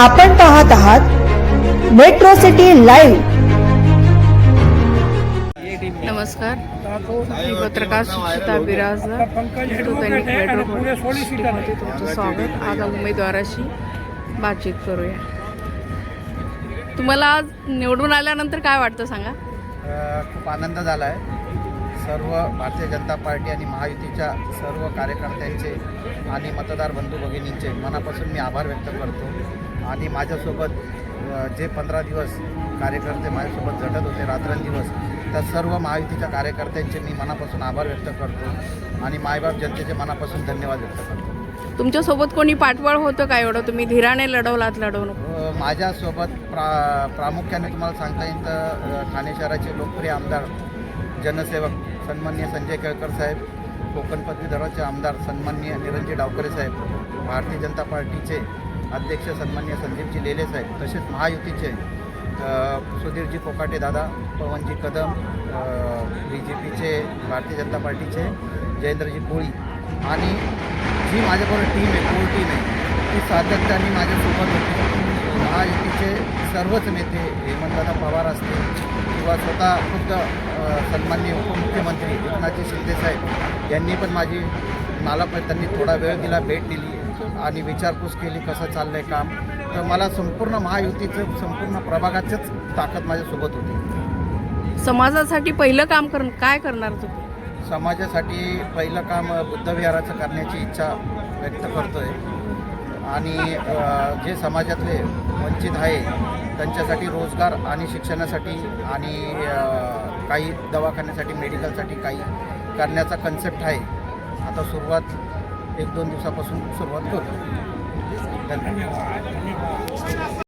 आपण पाहत आहात मेट्रो सिटी लाईव्ह नमस्कार. मी पत्रकार सुचिता बिराजदार. हिंदू दैनिक मेट्रो सिटीमध्ये तुमचं स्वागत. आज उमेदवाराशी बातचीत करूया. तुम्हाला आज निवडून आल्यानंतर काय वाटतं सांगा? खूप आनंद झाला आहे सर्व भारतीय जनता पार्टी आणि महायुतीच्या सर्व कार्यकर्त्यांचे आणि मतदार बंधू भगिनींचे मनापासून मी आभार व्यक्त करतो. आणि माझ्यासोबत जे पंधरा दिवस कार्यकर्ते माझ्यासोबत झटत होते रात्रंदिवस त्या सर्व महायुतीच्या कार्यकर्त्यांचे मी मनापासून आभार व्यक्त करतो आणि मायबाप जनतेचे मनापासून धन्यवाद व्यक्त करतो. तुमच्यासोबत कोणी पाठबळ होतं का एवढं? तुम्ही धीराने लढवलात लढवणूक. अ, माझ्यासोबत प्रा प्रामुख्याने तुम्हाला सांगता येईल तर ठाणे शहराचे लोकप्रिय आमदार जनसेवक सन्माननीय संजय केळकर साहेब कोकण पदवीधराचे आमदार सन्माननीय निरंजय डावकरे साहेब भारतीय जनता पार्टीचे अध्यक्ष सन्माननीय संदीपजी लेले साहेब तसेच महायुतीचे सुधीरजी कोकाटे दादा पवनजी कदम बी जे पीचे भारतीय जनता पार्टीचे जयेंद्रजी कोळी आणि जी माझ्याबरोबर टीम आहे कोर टीम आहे ती सातत्याने माझ्यासोबत होती. महायुतीचे सर्वच नेते हेमंतदादा पवार असतील किंवा स्वतः खुद्द सन्मान्य उपमुख्यमंत्री एकनाथजी शिंदेसाहेब यांनी पण माझी मला पण त्यांनी थोडा वेळ दिला भेट दिली. आणि विचारपूस केली कसं चाललं आहे काम. तर मला संपूर्ण महायुतीचं संपूर्ण प्रभागाचंच ताकद माझ्यासोबत होती. समाजासाठी पहिलं काम कर काय करणार तुम्ही समाजासाठी पहिलं काम बुद्धविहाराचं करण्याची इच्छा व्यक्त करतो आहे आणि जे समाजातले वंचित आहे त्यांच्यासाठी रोजगार आणि शिक्षणासाठी आणि काही दवाखान्यासाठी मेडिकलसाठी काही करण्याचा कन्सेप्ट आहे. आता सुरुवात एक दोन दिवसापासून सुरुवात करतो धन्यवाद.